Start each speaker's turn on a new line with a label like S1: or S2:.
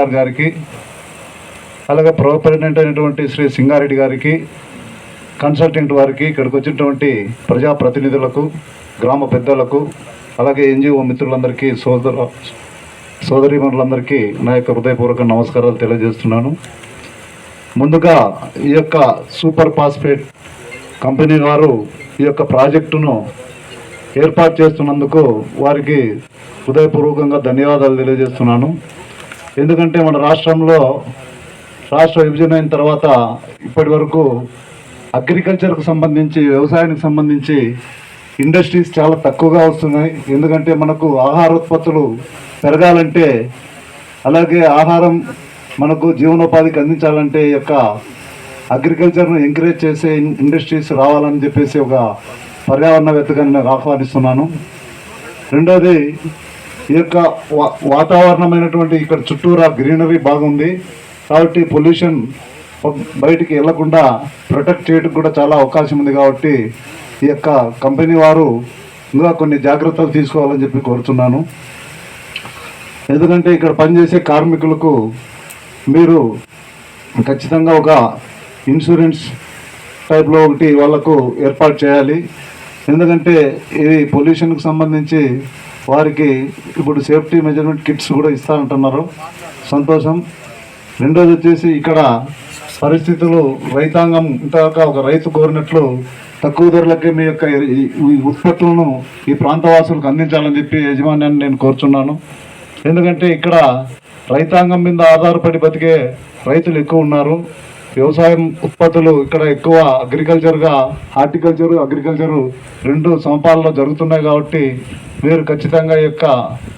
S1: Are గారికి అలాగే pro president అయినటువంటి శ్రీ సింగారెడ్డి గారికి కన్సల్టెంట్ వారికి ఇక్కడికి వచ్చినటువంటి ప్రజాప్రతినిధులకు గ్రామ పెద్దలకు అలాగే ఎన్జిఓ మిత్రులందరికీ సోదర సోదరీమణులందరికీ నా యొక్క హృదయపూర్వక నమస్కారాలు తెలియజేస్తున్నాను. ముందుగా ఈ యొక్క సూపర్ ఫాస్ఫేట్ కంపెనీ వారు ఈ యొక్క ప్రాజెక్టును ఏర్పాటు చేస్తున్నందుకు వారికి హృదయపూర్వకంగా ధన్యవాదాలు తెలియజేస్తున్నాను. ఎందుకంటే మన రాష్ట్రంలో రాష్ట్ర విభజన అయిన తర్వాత ఇప్పటి వరకు అగ్రికల్చర్కు సంబంధించి వ్యవసాయానికి సంబంధించి ఇండస్ట్రీస్ చాలా తక్కువగా వస్తున్నాయి. ఎందుకంటే మనకు ఆహార ఉత్పత్తులు పెరగాలంటే అలాగే ఆహారం మనకు జీవనోపాధికి అందించాలంటే ఈ యొక్క అగ్రికల్చర్ను ఎంకరేజ్ చేసే ఇండస్ట్రీస్ రావాలని చెప్పేసి ఒక పర్యావరణవేత్తగా నేను ఆహ్వానిస్తున్నాను. రెండోది ఈ యొక్క వా- వాతావరణమైనటువంటి ఇక్కడ చుట్టూరా గ్రీనరీ బాగుంది. కాబట్టి పొల్యూషన్ బయటికి వెళ్ళకుండా ప్రొటెక్ట్ చేయడానికి కూడా చాలా అవకాశం ఉంది కాబట్టి ఈ యొక్క కంపెనీ వారు ఇంకా కొన్ని జాగ్రత్తలు తీసుకోవాలని చెప్పి కోరుతున్నాను. ఎందుకంటే ఇక్కడ పనిచేసే కార్మికులకు మీరు ఖచ్చితంగా ఒక ఇన్సూరెన్స్ టైప్లో ఒకటి వాళ్ళకు ఏర్పాటు చేయాలి. ఎందుకంటే ఇది పొల్యూషన్కి సంబంధించి వారికి ఇప్పుడు సేఫ్టీ మెజర్మెంట్ కిట్స్ కూడా ఇస్తానంటున్నారు. సంతోషం. రెండోది వచ్చేసి ఇక్కడ పరిస్థితులు రైతాంగం ఇంతక ఒక రైతు కోరినట్లు తక్కువ ధరలకే మీ యొక్క ఈ- ఈ ఉత్పత్తులను ఈ ప్రాంతవాసులకు అందించాలని చెప్పి యజమాన్యాన్ని నేను కోరుచున్నాను. ఎందుకంటే ఇక్కడ రైతాంగం మీద ఆధారపడి బతికే రైతులు ఎక్కువ ఉన్నారు. వ్యవసాయం ఉత్పత్తులు ఇక్కడ ఎక్కువ అగ్రికల్చర్గా హార్టికల్చరు అగ్రికల్చరు రెండు సమపాలలో జరుగుతున్నాయి కాబట్టి మీరు ఖచ్చితంగా యొక్క